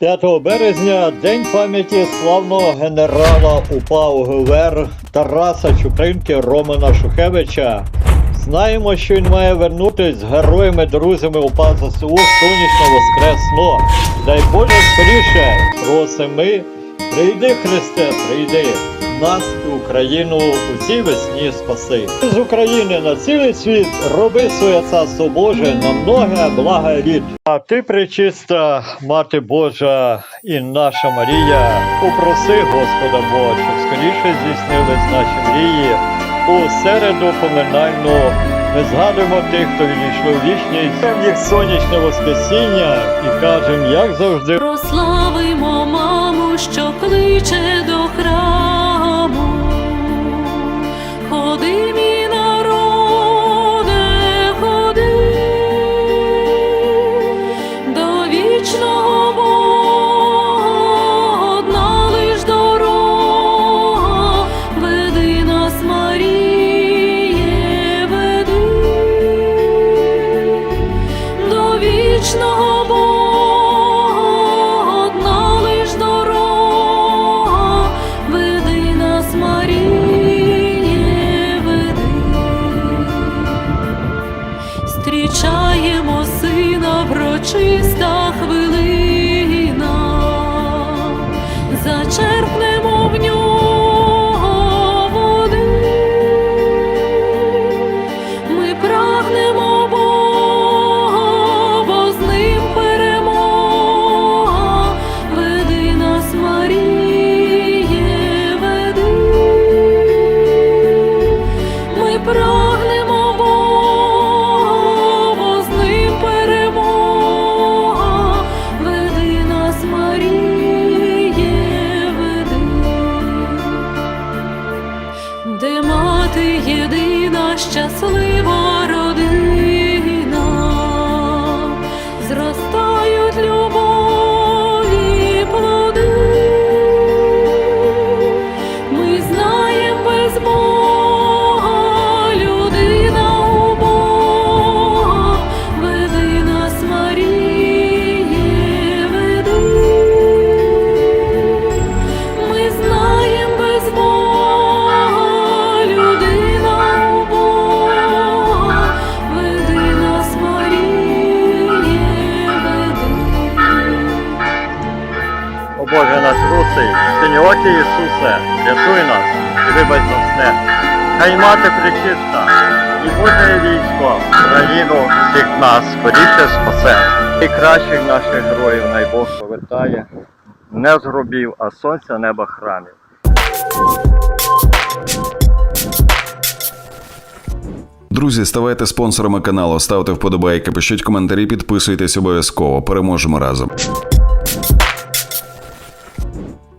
5 березня День пам'яті славного генерала УПА УГВР Тараса Чупринки Романа Шухевича. Знаємо, що він має вернутись з героями, друзями УПА ЗСУ сонячно воскресно. Дай Боже скоріше, просимо прийди Христе, прийди. Нас Україну у цій весні спаси. З України на цілий світ роби своє царство Боже на многе блага літ. А ти, пречиста, Мати Божа і наша Марія, попроси Господа Бога, щоб скоріше здійснились наші мрії. У середу поминальну ми згадуємо тих, хто відійшов в вічність, їх сонячне воскресіння і кажемо, як завжди, Прославимо маму, що кличе до храму. Ходи, Ми синьоокі Ісусе, рятуй нас і вибач нам сне. Хай мати причиста, і Боже військо, Україну всіх нас скоріше спасе. І кращих наших героїв най Бог повертає, не з гробів, а сонця неба храмів. Друзі, ставайте спонсорами каналу, ставте вподобайки, пишіть коментарі, підписуйтесь обов'язково. Переможемо разом.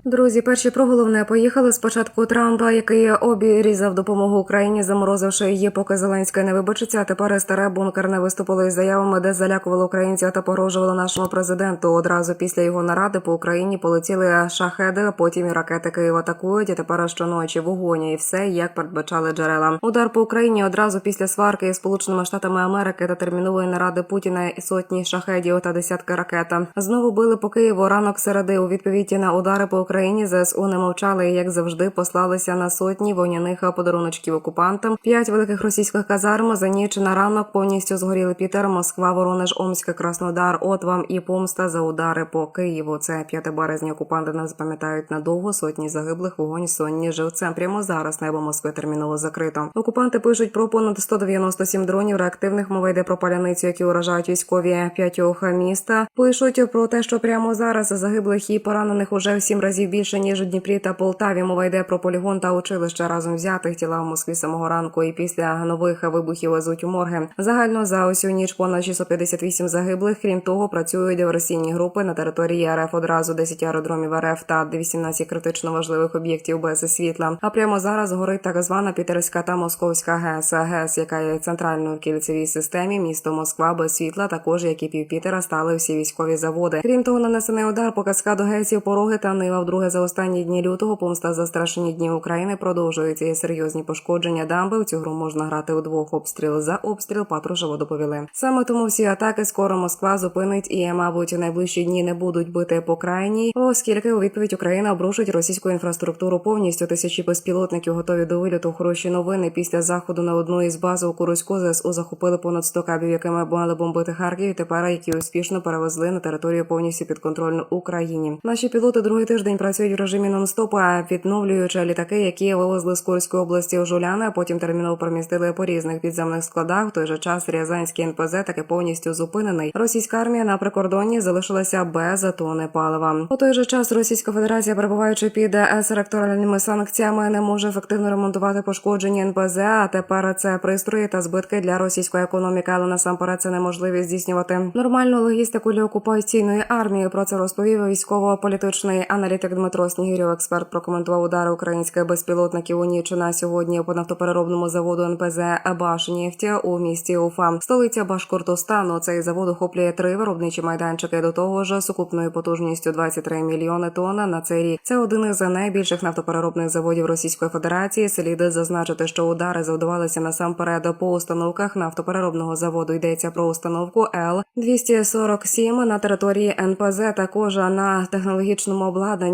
Друзі, перші про головне поїхали спочатку Трампа, який обірізав допомогу Україні, заморозивши її, поки Зеленський не вибачиться. Тепер старе бункерне виступило із заявами, де залякувало українців та погрожувало нашому президенту. Одразу після його наради по Україні полетіли шахеди, потім і ракети Київ атакують. І тепер щоночі вогонь і все, як передбачали джерела. Удар по Україні одразу після сварки із Сполученими Штатами Америки та термінової наради Путіна і сотні шахедів та десятки ракет. Знову били по Києву ранок середи у відповіді на удари по Україні. ЗСУ не мовчали і, як завжди, послалися на сотні вогняних подаруночків окупантам. П'ять великих російських казарм за ніч на ранок повністю згоріли Пітер, Москва, Воронеж, Омськ, Краснодар. От вам і помста за удари по Києву. Це 5 березня. Окупанти не запам'ятають надовго. Сотні загиблих вогонь сонні живцем. Прямо зараз небо Москви терміново закрито. Окупанти пишуть про понад 197 дронів реактивних. Мова йде про паляницю, які уражають військові п'ятьох міста. Пишуть про те, що прямо зараз загиблих і поранених уже в сім разів більше ніж у Дніпрі та Полтаві. Мова йде про полігон та училище разом взятих тіла в Москві самого ранку. І після нових вибухів везуть у морги. Загально за усю ніч понад 658 загиблих. Крім того, працюють диверсійні групи на території РФ одразу 10 аеродромів РФ та 18 критично важливих об'єктів без світла. А прямо зараз горить так звана Пітерська та Московська ГЕС. ГЕС, яка є центральною в кільцевій системі, місто Москва без світла, також як і півпітера стали всі військові заводи. Крім того, нанесений удар по каскаду ГЕСів, пороги та нива в По-друге, за останні дні лютого помста за страшні дні України продовжується і серйозні пошкодження дамби. В цю гру можна грати у двох обстріл за обстріл. Патрушево доповіли. Саме тому всі атаки скоро Москва зупинить і, мабуть, у найближчі дні не будуть бити по крайній, оскільки у відповідь Україна обрушить російську інфраструктуру повністю. Тисячі безпілотників готові до виліту. Хороші новини після заходу на одну із баз у Куруську ЗСУ захопили понад 100 кабів, якими мали бомбити Харків. Тепер які успішно перевезли на територію повністю підконтрольну Україні. Наші пілоти другий тиждень працюють в режимі нон-стоп, а відновлюючи літаки, які вивезли з Курської області у Жуляни, а потім терміново перемістили по різних підземних складах. В той же час Рязанський НПЗ таки повністю зупинений. Російська армія на прикордонні залишилася без тони палива. У той же час Російська Федерація, перебуваючи під есеректоральними санкціями, не може ефективно ремонтувати пошкоджені НПЗ. А тепер це пристрої та збитки для російської економіки, але насамперед це неможливість здійснювати нормальну логістику для окупаційної армії. Про це розповів військово-політичний аналітик Дмитро Снігирєв. Експерт прокоментував удари українських безпілотників у ніч на сьогодні по нафтопереробному заводу НПЗ «Башнефть» у місті Уфа, столиця Башкортостану. Цей завод охоплює три виробничі майданчики. До того ж, сукупною потужністю 23 мільйони тонн на цей рік. Це один із найбільших нафтопереробних заводів Російської Федерації. Слід зазначити, що удари завдавалися насамперед по установках нафтопереробного заводу. Йдеться про установку Л 247 на території НПЗ. Також на технологічному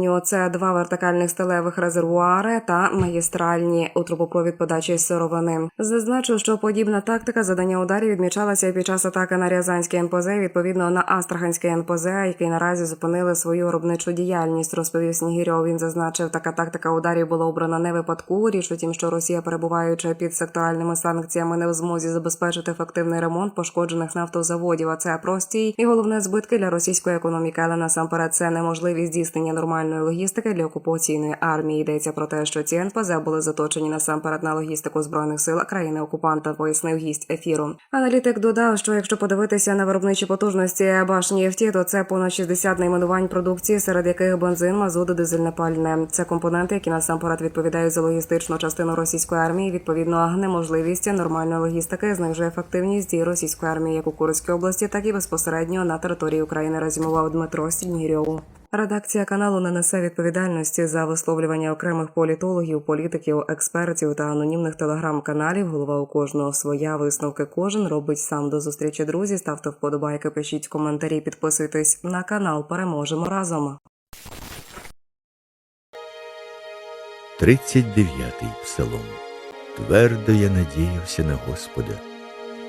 обладнанню це два вертикальних сталевих резервуари та магістральні у трубопровід подачі сировини. Зазначу, що подібна тактика задання ударів відмічалася під час атаки на Рязанське НПЗ, відповідно на Астраханське НПЗ, який наразі зупинили свою виробничу діяльність. Розповів Снігірьов. Він зазначив, така тактика ударів була обрана не випадково. Річ у тім, що Росія, перебуваючи під секторальними санкціями, не в змозі забезпечити ефективний ремонт пошкоджених нафтозаводів. А це простій і головне збитки для російської економіки. Але насамперед це неможливість здійснення нормальної логістики для окупаційної армії. Йдеться про те, що ці НПЗ були заточені насамперед на логістику збройних сил країни окупанта. Пояснив гість ефіру. Аналітик додав, що якщо подивитися на виробничі потужності башні ефті, то це понад 60 найменувань продукції, серед яких бензин, мазут, дизельне пальне. Це компоненти, які насамперед відповідають за логістичну частину російської армії. Відповідно, неможливість нормальної логістики знижує ефективність дій російської армії як у Курській області, так і безпосередньо на території України. Резюмував Дмитро Сінігірьов. Редакція каналу не несе відповідальності за висловлювання окремих політологів, політиків, експертів та анонімних телеграм-каналів. Голова у кожного своя висновки кожен робить сам до зустрічі. Друзі, ставте вподобайки, пишіть коментарі, підписуйтесь на канал. Переможемо разом. 39-й псалом. Твердо я надіявся на Господа,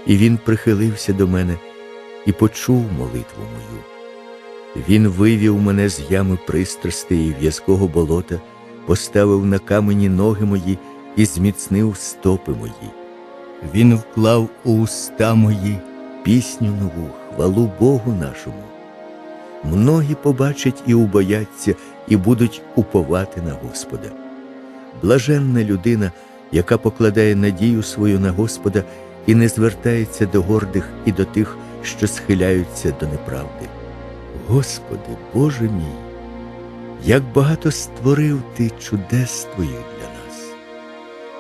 і Він прихилився до мене і почув молитву мою. Він вивів мене з ями пристрасти і в'язкого болота, поставив на камені ноги мої і зміцнив стопи мої. Він вклав у уста мої пісню нову, хвалу Богу нашому. Многі побачать і убояться, і будуть уповати на Господа. Блаженна людина, яка покладає надію свою на Господа і не звертається до гордих і до тих, що схиляються до неправди. Господи, Боже мій, як багато створив Ти чудес Твоїх для нас.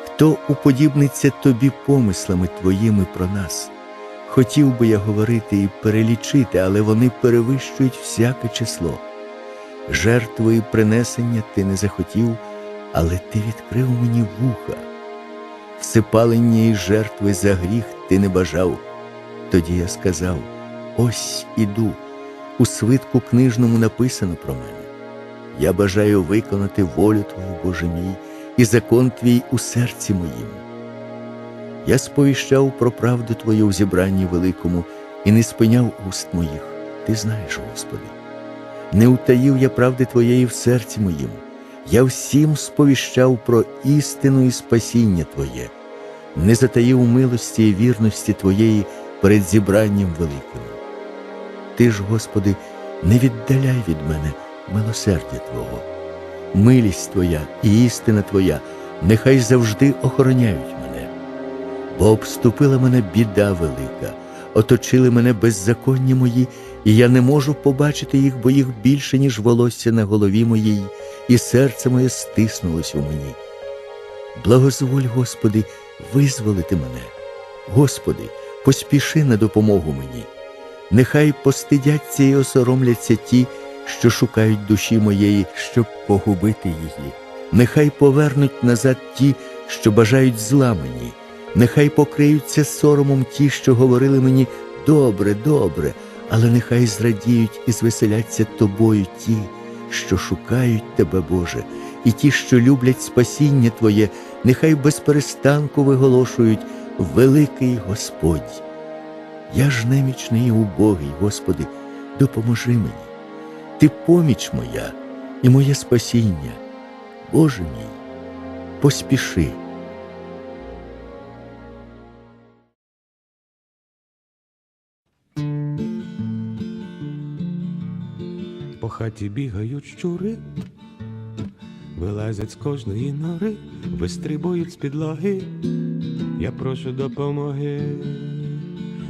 Хто уподібниться Тобі помислами Твоїми про нас? Хотів би я говорити і перелічити, але вони перевищують всяке число. Жертви і принесення ти не захотів, але ти відкрив мені вуха. Всепалення і жертви за гріх ти не бажав. Тоді я сказав: Ось іду. У свитку книжному написано про мене. Я бажаю виконати волю Твою, Боже мій, і закон Твій у серці моїм. Я сповіщав про правду Твою в зібранні великому і не спиняв уст моїх. Ти знаєш, Господи. Не утаїв я правди Твоєї в серці моїм. Я всім сповіщав про істину і спасіння Твоє, не затаїв милості і вірності Твоєї перед зібранням великим. Ти ж, Господи, не віддаляй від мене милосердя Твого. Милість Твоя і істина Твоя нехай завжди охороняють мене, бо обступила мене біда велика, оточили мене беззаконня мої, і я не можу побачити їх, бо їх більше, ніж волосся на голові моїй, і серце моє стиснулось у мені. Благозволь, Господи, визволити мене. Господи, поспіши на допомогу мені. Нехай постидяться і осоромляться ті, що шукають душі моєї, щоб погубити її. Нехай повернуть назад ті, що бажають зла мені, нехай покриються соромом ті, що говорили мені добре, добре, але нехай зрадіють і звеселяться тобою ті, що шукають тебе, Боже, і ті, що люблять спасіння Твоє, нехай без перестанку виголошують великий Господь. Я ж немічний і убогий, Господи, допоможи мені. Ти поміч моя і моє спасіння. Боже мій, поспіши. По хаті бігають щури, вилазять з кожної нори, вистрибують з підлоги. Я прошу допомоги.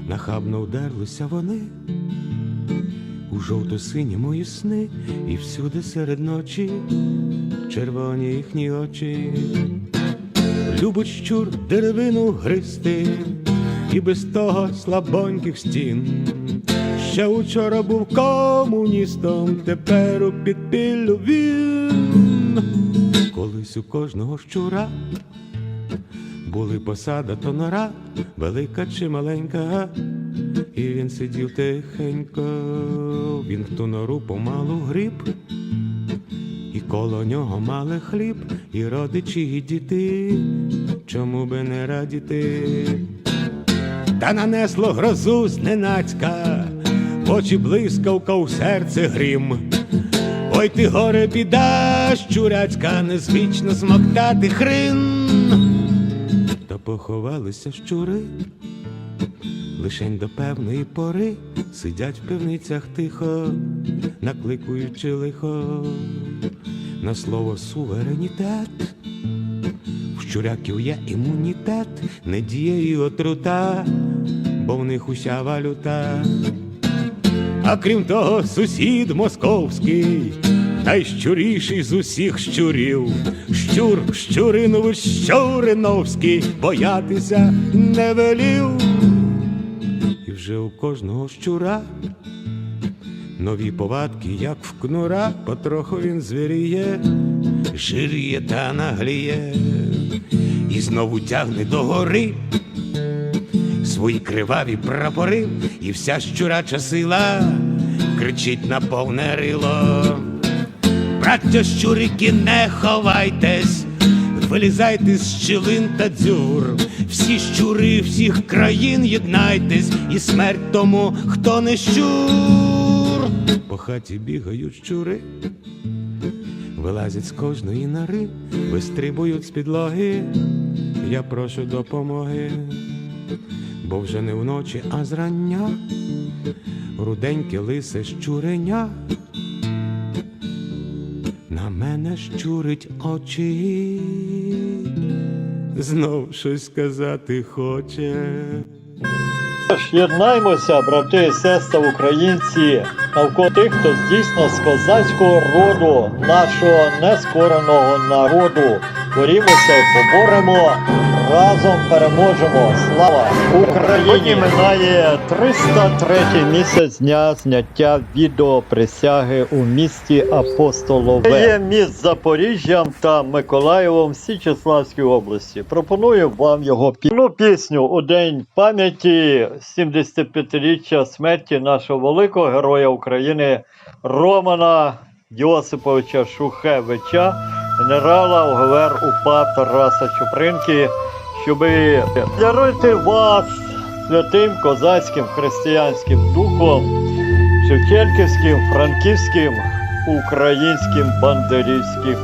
Нахабно вдерлися вони у жовто-сині мої сни, і всюди серед ночі червоні їхні очі. Любить щур деревину гристи, і без того слабоньких стін. Ще учора був комуністом, тепер у підпіллю він. Колись у кожного щура були посада то нора, велика чи маленька, і він сидів тихенько, він в ту нору помалу гріб, і коло нього мали хліб, і родичі, і діти, чому би не радіти? Та нанесло грозу зненацька, очі блискавка у серце грім. Ой ти горе біда, щуряцька, незвично смоктати хрин. Поховалися щури, лишень до певної пори сидять в пивницях тихо, накликуючи лихо на слово суверенітет. В щуряків є імунітет, не діє і отрута, бо в них уся валюта. А крім того, сусід московський, найщуріший з усіх щурів. Щур, щуринович, щуриновський, боятися не велів. І вже у кожного щура нові повадки, як в кнура, потроху він звіріє, жиріє та нагліє, і знову тягне до гори свої криваві прапори, і вся щурача сила кричить на повне рило. Браття щурики, не ховайтесь, вилізайте з щілин та дзюр. Всі щури всіх країн єднайтесь, і смерть тому, хто не щур. По хаті бігають щури, вилазять з кожної нори, вистрибують з підлоги. Я прошу допомоги. Бо вже не вночі, а зрання, руденьке лисе щуреня, на мене щурить очі, знов щось сказати хоче. Єднаймося, брати і сестри українці, навколо тих, хто дійсно з козацького роду, нашого нескореного народу. Борімося і поборемо, разом переможемо. Слава Україні! минає 303 місяць дня зняття відео присяги у місті Апостолове. Є міст Запоріжжям та Миколаєвом в Січеславській області. Пропоную вам його пісню, пісню у день пам'яті 75-річчя смерті нашого великого героя України Романа Йосиповича Шухевича, генерала ОГВР УПА Тараса Чупринки, щоби дарити вас святим козацьким християнським духом, шевченківським, франківським, українським, бандерівським.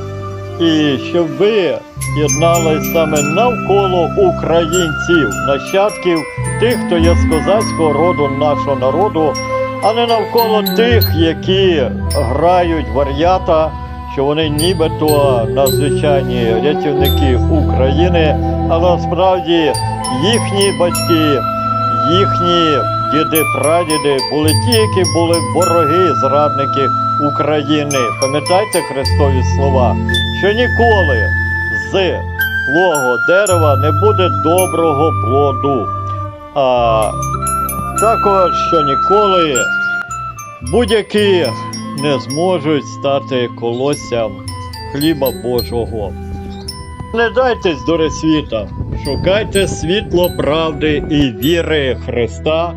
І щоб ви єднались саме навколо українців, нащадків тих, хто є з козацького роду нашого народу, а не навколо тих, які грають вар'ята, що вони нібито надзвичайні рятівники України, а насправді їхні батьки, їхні діди, прадіди були ті, які були вороги, зрадники України. Пам'ятайте Христові слова, що ніколи з злого дерева не буде доброго плоду. А також, що ніколи будь-які не зможуть стати колоссям хліба Божого. Не дайтесь до світа, шукайте світло правди і віри Христа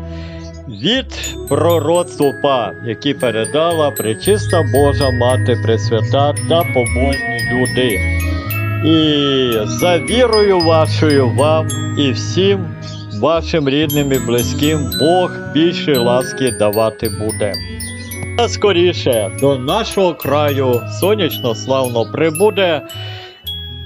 від пророцтва, які передала пречиста Божа Мати Пресвята та побожні люди. І за вірою вашою вам і всім вашим рідним і близьким Бог більше ласки давати буде. А скоріше до нашого краю сонячно славно прибуде.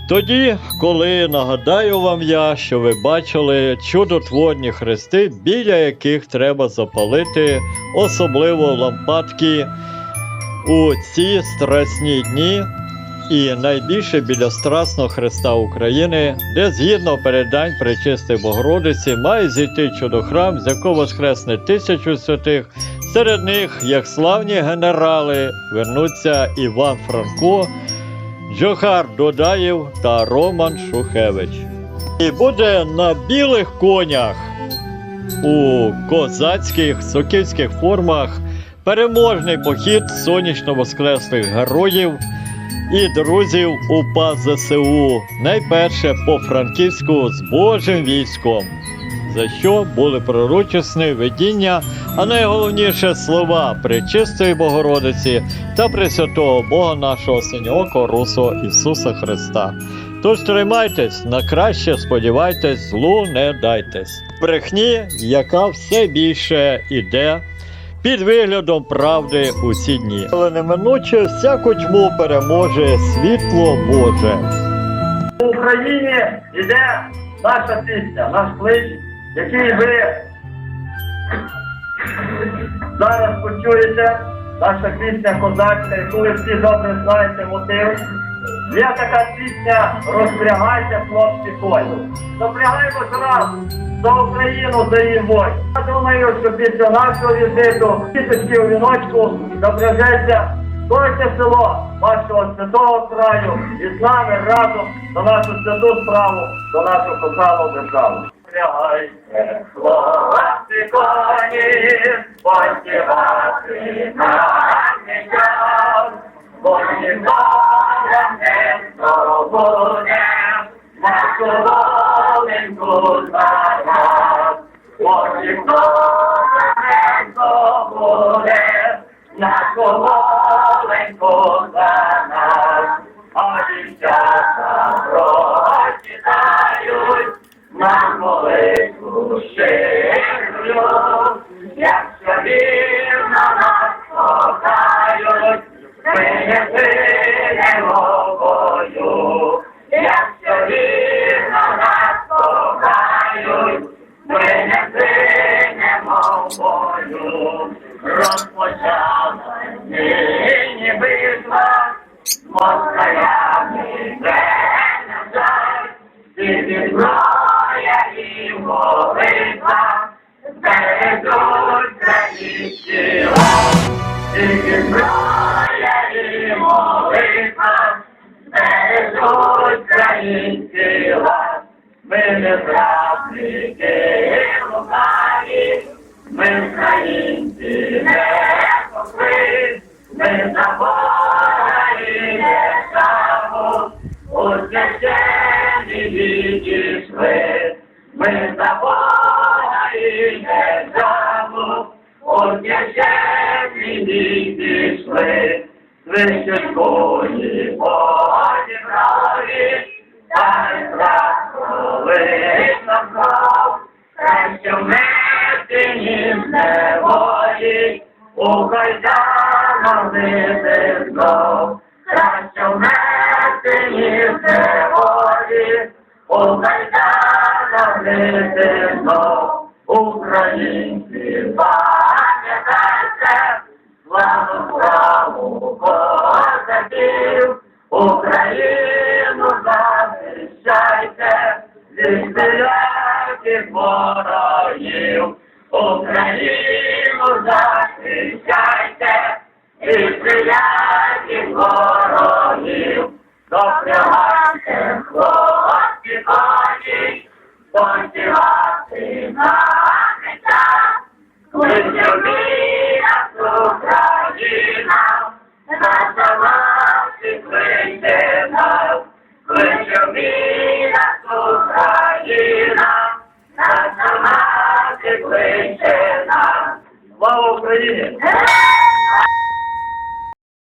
Тоді, коли нагадаю вам я, що ви бачили чудотворні хрести, біля яких треба запалити особливо лампадки у ці страсні дні, і найбільше біля Страсного Христа України, де згідно передань Пречистої Богородиці має зійти чудохрам, з якого воскресне тисячу святих. Серед них, як славні генерали, вернуться Іван Франко. Джохар Додаєв та Роман Шухевич. І буде на білих конях у козацьких сокільських формах переможний похід сонячно-воскреслих героїв і друзів УПА ЗСУ. Найперше по Франківську з Божим військом. За що були пророчесні видіння, а найголовніше слова Пречистої Богородиці та Пресвятого Бога нашого Синього Русу Ісуса Христа. Тож тримайтесь, на краще сподівайтесь, злу не дайтесь. Брехні, яка все більше іде під виглядом правди у ці дні. Але неминуче всяку тьму переможе світло Боже. В Україні йде наша пісня, наш клич, який ви зараз почуєте. Наша пісня козацька, яку ви всі добре знаєте мотив. Є така пісня Розпрягайте хлопці коні. Запрягаємо разом за Україну, за її воїн. Я думаю, що після нашого візиту, тіточки у віночку, запряжеться Кожне село вашого святого краю і з нами разом за нашу святу справу, за нашу кохану державу. Прягайте, хлопці коні, сподівати нам не бо ніколи не здобуде нашу воленьку за нас, бо ніколи не здобуде нашу воленьку і молитва, бережуть українські лав, тільки зброя і молитва, бережуть українські лав, ми не зрадники лукаві, ми українці не попри, ми за Бога і державу, у священні відійшли, ми за Бога і державу, у священні відійшли, священкої подібрали, та й краще вмерти, ніж неволі, у кайданах жити знов, вмерти, ніж неволі, у кайданах знов, українці пам'ятайте, славу славу козаків, Україну захищайте, від ворогів, Україну захищайте, від всіляких ворогів, допрягайте хлопці сподівати на життя, кличе міра Україна, на. Слава Україні!